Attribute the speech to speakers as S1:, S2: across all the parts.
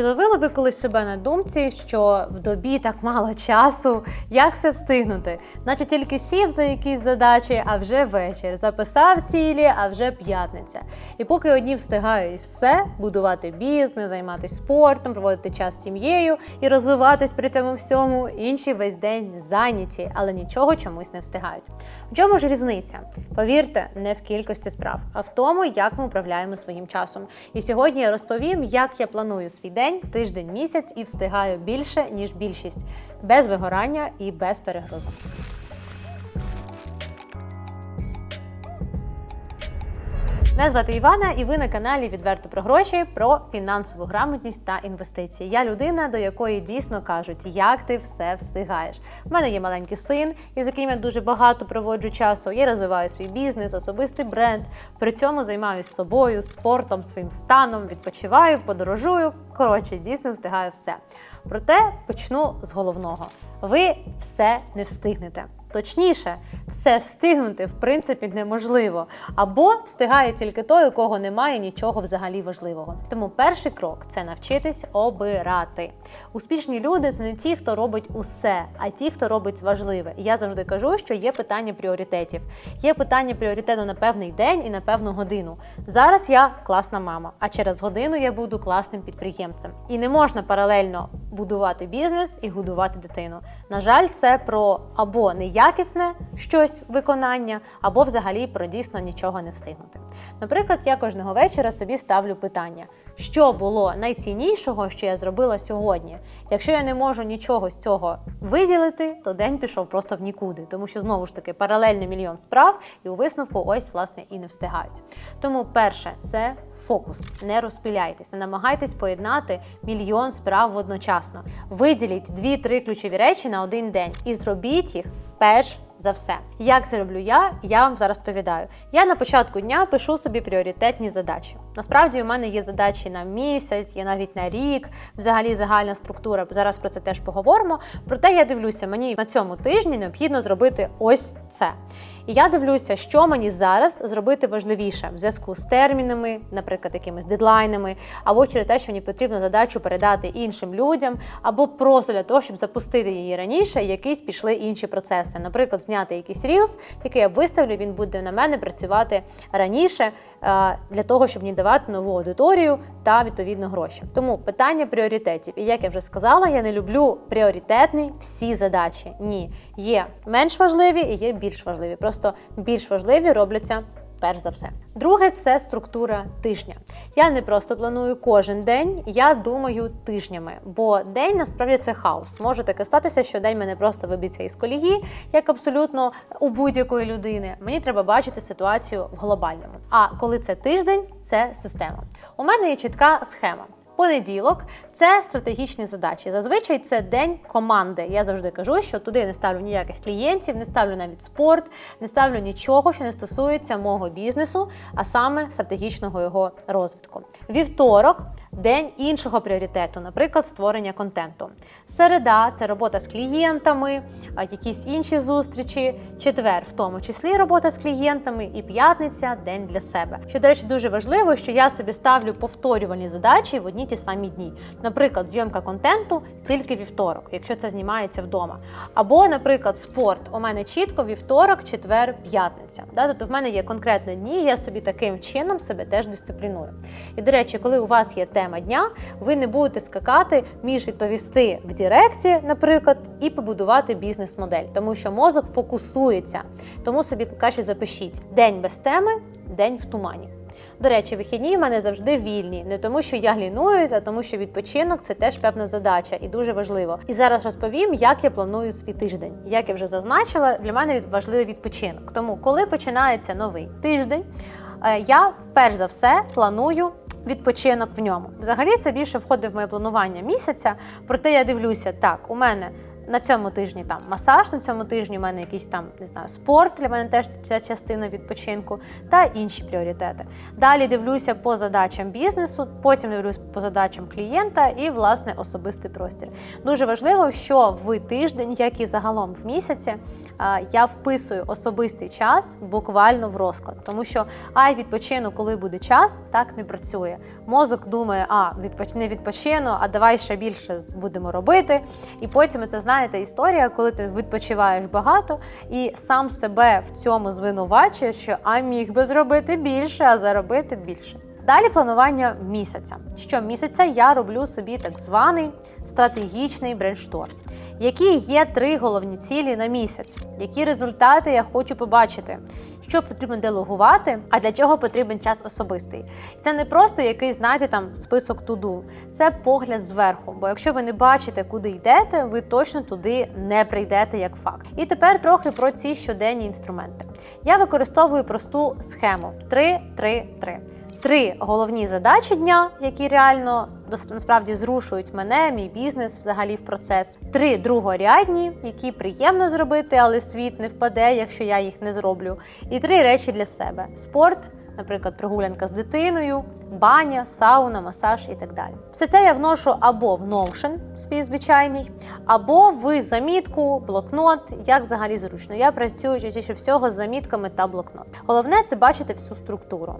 S1: Чи ловили ви колись себе на думці, що в добі так мало часу, як все встигнути? Наче тільки сів за якісь задачі, а вже вечір. Записав цілі, а вже п'ятниця. І поки одні встигають все, будувати бізнес, займатися спортом, проводити час з сім'єю і розвиватись при цьому всьому, інші весь день зайняті, але нічого чомусь не встигають. В чому ж різниця? Повірте, не в кількості справ, а в тому, як ми управляємо своїм часом. І сьогодні я розповім, як я планую свій день, тиждень, місяць і встигаю більше, ніж більшість, без вигорання і без перегрузу. Мене звати Івана, і ви на каналі Відверто про гроші про фінансову грамотність та інвестиції. Я людина, до якої дійсно кажуть, як ти все встигаєш. У мене є маленький син, із яким я дуже багато проводжу часу. Я розвиваю свій бізнес, особистий бренд. При цьому займаюся собою, спортом, своїм станом, відпочиваю, подорожую. Коротше, дійсно встигаю все. Проте почну з головного: ви все не встигнете. Точніше, все встигнути в принципі неможливо, або встигає тільки той, у кого немає нічого взагалі важливого. Тому перший крок це навчитись обирати. Успішні люди це не ті, хто робить усе, а ті, хто робить важливе. Я завжди кажу, що є питання пріоритетів. Є питання пріоритету на певний день і на певну годину. Зараз я класна мама, а через годину я буду класним підприємцем. І не можна паралельно будувати бізнес і годувати дитину. На жаль, це про або неякісне щось виконання, або взагалі про дійсно нічого не встигнути. Наприклад, я кожного вечора собі ставлю питання, що було найціннішого, що я зробила сьогодні. Якщо я не можу нічого з цього виділити, то день пішов просто в нікуди, тому що знову ж таки паралельний мільйон справ, і у висновку ось власне і не встигають. Тому перше це фокус. Не розпиляйтесь, не намагайтесь поєднати мільйон справ водночасно. Виділіть дві-три ключові речі на один день і зробіть їх перш за все. Як це роблю я? Я вам зараз повідаю. Я на початку дня пишу собі пріоритетні задачі. Насправді у мене є задачі на місяць, є навіть на рік, взагалі загальна структура. Зараз про це теж поговоримо. Проте я дивлюся, мені на цьому тижні необхідно зробити ось це. І я дивлюся, що мені зараз зробити важливіше в зв'язку з термінами, наприклад, якимись дедлайнами, або через те, що мені потрібно задачу передати іншим людям, або просто для того, щоб запустити її раніше, якісь пішли інші процеси. Наприклад, зняти якийсь рілс, який я виставлю, він буде на мене працювати раніше для того, щоб не давати нову аудиторію та відповідно гроші. Тому питання пріоритетів. І як я вже сказала, я не люблю пріоритетні всі задачі. Ні, є менш важливі і є більш важливі. Просто більш важливі робляться. Перш за все, друге це структура тижня. Я не просто планую кожен день, я думаю тижнями, бо день насправді це хаос. Може таке статися, що день мене просто виб'ється із колії, як абсолютно у будь-якої людини. Мені треба бачити ситуацію в глобальному. А коли це тиждень, це система. У мене є чітка схема. Понеділок це стратегічні задачі. Зазвичай це день команди. Я завжди кажу, що туди не ставлю ніяких клієнтів, не ставлю навіть спорт, не ставлю нічого, що не стосується мого бізнесу, а саме стратегічного його розвитку. Вівторок день іншого пріоритету, наприклад, створення контенту. Середа це робота з клієнтами, якісь інші зустрічі. Четвер, в тому числі робота з клієнтами, і п'ятниця день для себе. Що, до речі, дуже важливо, що я собі ставлю повторювані задачі в одні ті самі дні. Наприклад, зйомка контенту тільки вівторок, якщо це знімається вдома. Або, наприклад, спорт. У мене чітко вівторок, четвер, п'ятниця. Тобто в мене є конкретно дні, я собі таким чином себе теж дисципліную. І, до речі, коли у вас є тема дня, ви не будете скакати між відповісти в Діректі, наприклад, і побудувати бізнес-модель, тому що мозок фокусується. Тому собі краще запишіть день без теми, день в тумані. До речі, вихідні в мене завжди вільні, не тому, що я глінуюсь, а тому, що відпочинок це теж певна задача і дуже важливо. І зараз розповім, як я планую свій тиждень. Як я вже зазначила, для мене важливий відпочинок. Тому, коли починається новий тиждень, я перш за все планую. Відпочинок в ньому. Взагалі це більше входить в моє планування місяця. Проте я дивлюся, так, у мене На цьому тижні там масаж, на цьому тижні у мене якийсь там не знаю спорт. Для мене теж це частина відпочинку та інші пріоритети. Далі дивлюся по задачам бізнесу, потім дивлюсь по задачам клієнта і власне особистий простір. Дуже важливо, що в тиждень, як і загалом в місяці, я вписую особистий час буквально в розклад, тому що ай відпочину, коли буде час, так не працює. Мозок думає, а відпоч... не відпочину, а давай ще більше будемо робити. І потім це знаєте історія, коли ти відпочиваєш багато і сам себе в цьому звинувачуєш, що а міг би зробити більше, а заробити більше. Далі планування місяця. Щомісяця я роблю собі так званий стратегічний брейншторм. Які є три головні цілі на місяць, які результати я хочу побачити, що потрібно делегувати, а для чого потрібен час особистий. Це не просто якийсь, знаєте, там список туду, це погляд зверху. Бо якщо ви не бачите, куди йдете, ви точно туди не прийдете як факт. І тепер трохи про ці щоденні інструменти. Я використовую просту схему 3-3-3. Три головні задачі дня, які реально насправді зрушують мене, мій бізнес, взагалі в процес. Три другорядні, які приємно зробити, але світ не впаде, якщо я їх не зроблю. І три речі для себе: спорт, наприклад, прогулянка з дитиною, баня, сауна, масаж і так далі. Все це я вношу або в Notion, свій звичайний, або в замітку, блокнот, як взагалі зручно. Я працюю частіше всього з замітками та блокнот. Головне це бачити всю структуру.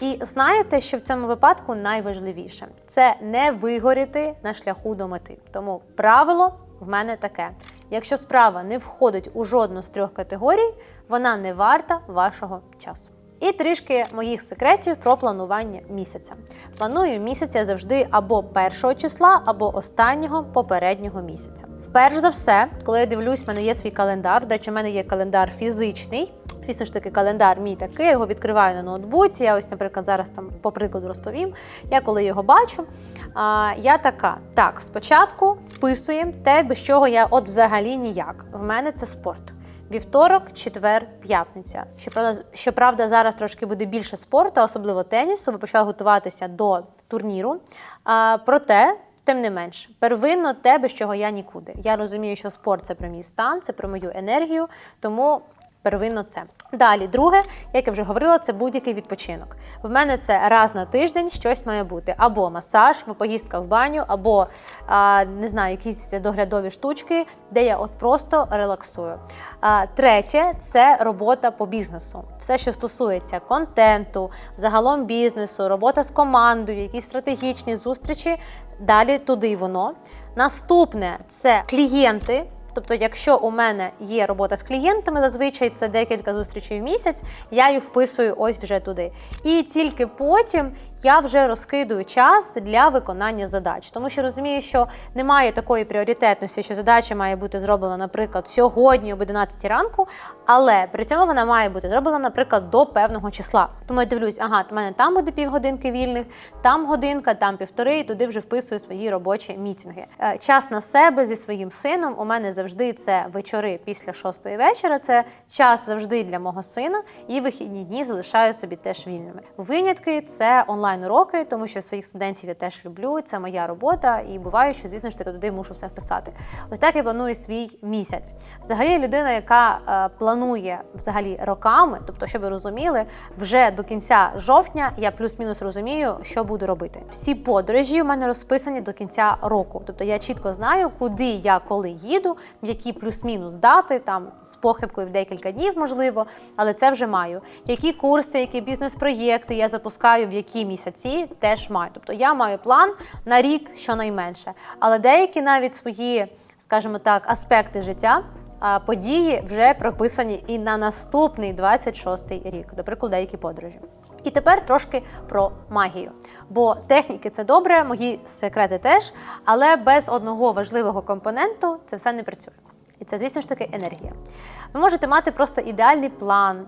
S1: І знаєте, що в цьому випадку найважливіше це не вигоріти на шляху до мети. Тому правило в мене таке: якщо справа не входить у жодну з трьох категорій, вона не варта вашого часу. І трішки моїх секретів про планування місяця. Планую місяць я завжди або першого числа, або останнього попереднього місяця. Вперш за все, коли я дивлюсь, в мене є свій календар. До речі, в мене є календар фізичний. Звісно ж таки, календар мій такий, я його відкриваю на ноутбуці. Я ось, наприклад, зараз там по прикладу розповім. Я коли його бачу, а, я така: так, спочатку вписуємо те, без чого я от взагалі ніяк. В мене це спорт. Вівторок, четвер, п'ятниця. Щоправда, щоправда, зараз трошки буде більше спорту, особливо тенісу. Ми почали готуватися до турніру. А, проте. Тим не менш, первинно те, без чого я нікуди. Я розумію, що спорт це про мій стан, це про мою енергію, тому первинно це. Далі, друге, як я вже говорила, це будь-який відпочинок. В мене це раз на тиждень щось має бути або масаж, або поїздка в баню, або а, не знаю, якісь доглядові штучки, де я от просто релаксую. А, Третє це робота по бізнесу. Все, що стосується контенту, загалом бізнесу, робота з командою, якісь стратегічні зустрічі. Далі туди воно. Наступне це клієнти. Тобто, якщо у мене є робота з клієнтами, зазвичай це декілька зустрічей в місяць, я їх вписую ось вже туди. І тільки потім я вже розкидую час для виконання задач, тому що розумію, що немає такої пріоритетності, що задача має бути зроблена, наприклад, сьогодні об 11 ранку, але при цьому вона має бути зроблена, наприклад, до певного числа. Тому я дивлюсь, ага, в мене там буде півгодинки вільних, там годинка, там півтори, і туди вже вписую свої робочі мітинги. Е, час на себе зі своїм сином у мене завжди це вечори після шостої вечора. Це час завжди для мого сина, і вихідні дні залишаю собі теж вільними. Винятки це онлайн уроки, тому що своїх студентів я теж люблю. Це моя робота, і буває, що звісно ж таки туди мушу все вписати. Ось так я планую свій місяць. Взагалі, людина, яка е, планує взагалі роками, тобто, щоб ви розуміли, вже до кінця жовтня я плюс-мінус розумію, що буду робити. Всі подорожі у мене розписані до кінця року. Тобто я чітко знаю, куди я коли їду, які плюс-мінус дати, там з похибкою в декілька днів, можливо, але це вже маю. Які курси, які бізнес-проєкти я запускаю, в які місяці теж маю. Тобто я маю план на рік щонайменше. Але деякі навіть свої, скажімо так, аспекти життя. Події вже прописані і на наступний 26-й рік, до прикладу, деякі подорожі. І тепер трошки про магію. Бо техніки це добре, мої секрети теж, але без одного важливого компоненту це все не працює. І це, звісно ж таки, енергія. Ви можете мати просто ідеальний план,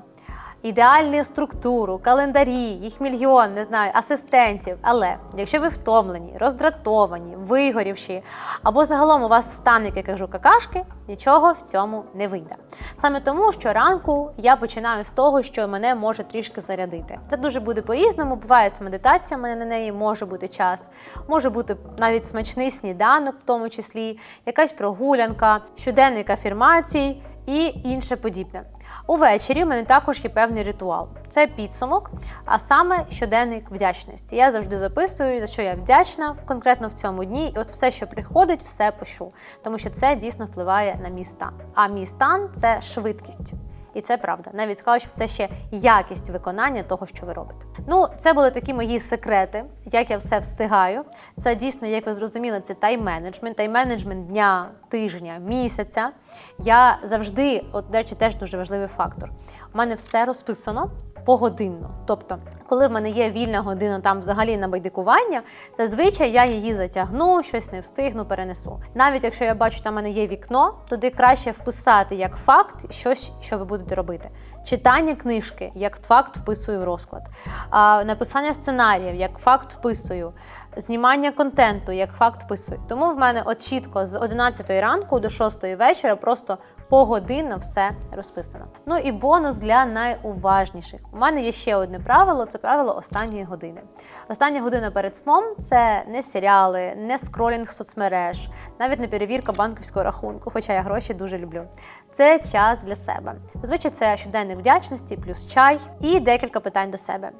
S1: ідеальну структуру, календарі, їх мільйон, не знаю, асистентів. Але якщо ви втомлені, роздратовані, вигорівші, або загалом у вас стан, як я кажу, какашки, нічого в цьому не вийде. Саме тому, що ранку я починаю з того, що мене може трішки зарядити. Це дуже буде по-різному. Буває це медитація, у мене на неї може бути час, може бути навіть смачний сніданок, в тому числі, якась прогулянка, щоденник афірмацій і інше подібне. Увечері в мене також є певний ритуал. Це підсумок, а саме щоденник вдячності. Я завжди записую, за що я вдячна конкретно в цьому дні. І от все, що приходить, все пишу, тому що це дійсно впливає на мій стан. А мій стан це швидкість. І це правда. Навіть скажу, що це ще якість виконання того, що ви робите. Ну, це були такі мої секрети, як я все встигаю. Це дійсно, як ви зрозуміли, це тайм-менеджмент, тайм-менеджмент дня, тижня, місяця. Я завжди, от, до речі, теж дуже важливий фактор. У мене все розписано погодинно. Тобто, коли в мене є вільна година там взагалі на байдикування, зазвичай я її затягну, щось не встигну, перенесу. Навіть якщо я бачу, там в мене є вікно, туди краще вписати як факт щось, що ви будете робити. Читання книжки, як факт вписую в розклад, а, написання сценаріїв, як факт вписую, знімання контенту, як факт вписую. Тому в мене от чітко з 11 ранку до 6 вечора просто погодинно все розписано. Ну і бонус для найуважніших. У мене є ще одне правило: це правило останньої години. Остання година перед сном це не серіали, не скролінг соцмереж, навіть не перевірка банківського рахунку, хоча я гроші дуже люблю. Це час для себе. Зазвичай це щоденник вдячності, плюс чай і декілька питань до себе.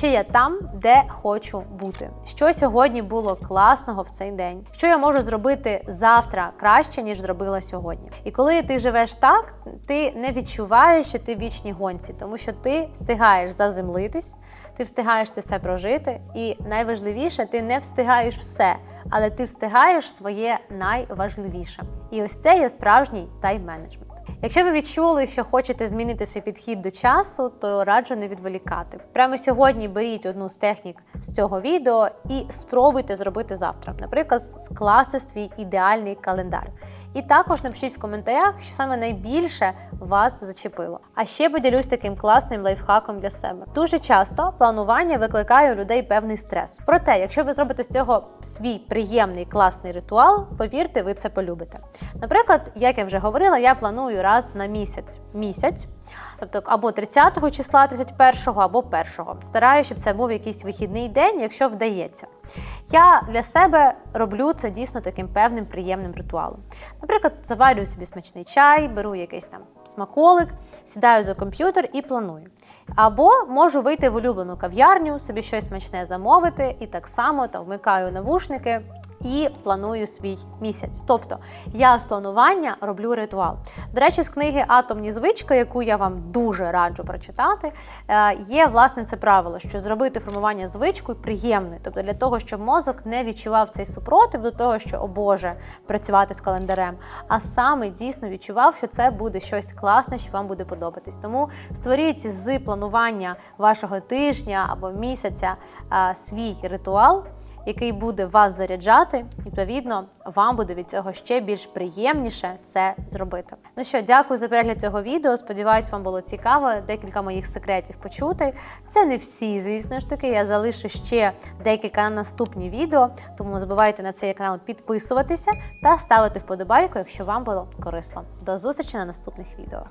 S1: Чи я там, де хочу бути? Що сьогодні було класного в цей день? Що я можу зробити завтра краще, ніж зробила сьогодні? І коли ти живеш так, ти не відчуваєш, що ти в вічній гонці, тому що ти встигаєш заземлитись, ти встигаєш це все прожити, і найважливіше, ти не встигаєш все, але ти встигаєш своє найважливіше. І ось це є справжній тайм-менеджмент. Якщо ви відчули, що хочете змінити свій підхід до часу, то раджу не відволікати. Прямо сьогодні беріть одну з технік з цього відео і спробуйте зробити завтра. Наприклад, скласти свій ідеальний календар. І також напишіть в коментарях, що саме найбільше вас зачепило. А ще поділюсь таким класним лайфхаком для себе. Дуже часто планування викликає у людей певний стрес. Проте, якщо ви зробите з цього свій приємний класний ритуал, повірте, ви це полюбите. Наприклад, як я вже говорила, я планую раз на місяць місяць. Тобто або 30 числа, 31, або 1. Стараюся, щоб це був якийсь вихідний день, якщо вдається. Я для себе роблю це дійсно таким певним приємним ритуалом. Наприклад, заварюю собі смачний чай, беру якийсь там смаколик, сідаю за комп'ютер і планую. Або можу вийти в улюблену кав'ярню, собі щось смачне замовити, і так само там вмикаю навушники. І планую свій місяць. Тобто я з планування роблю ритуал. До речі, з книги Атомні звички, яку я вам дуже раджу прочитати, е, є власне це правило, що зробити формування звичкою приємною, тобто для того, щоб мозок не відчував цей супротив до того, що о Боже, працювати з календарем, а саме дійсно відчував, що це буде щось класне, що вам буде подобатись. Тому створіть з планування вашого тижня або місяця е, свій ритуал який буде вас заряджати, відповідно, вам буде від цього ще більш приємніше це зробити. Ну що, дякую за перегляд цього відео. Сподіваюсь, вам було цікаво декілька моїх секретів почути. Це не всі, звісно ж таки. Я залишу ще декілька на наступні відео, тому не забувайте на цей канал підписуватися та ставити вподобайку, якщо вам було корисно. До зустрічі на наступних відео.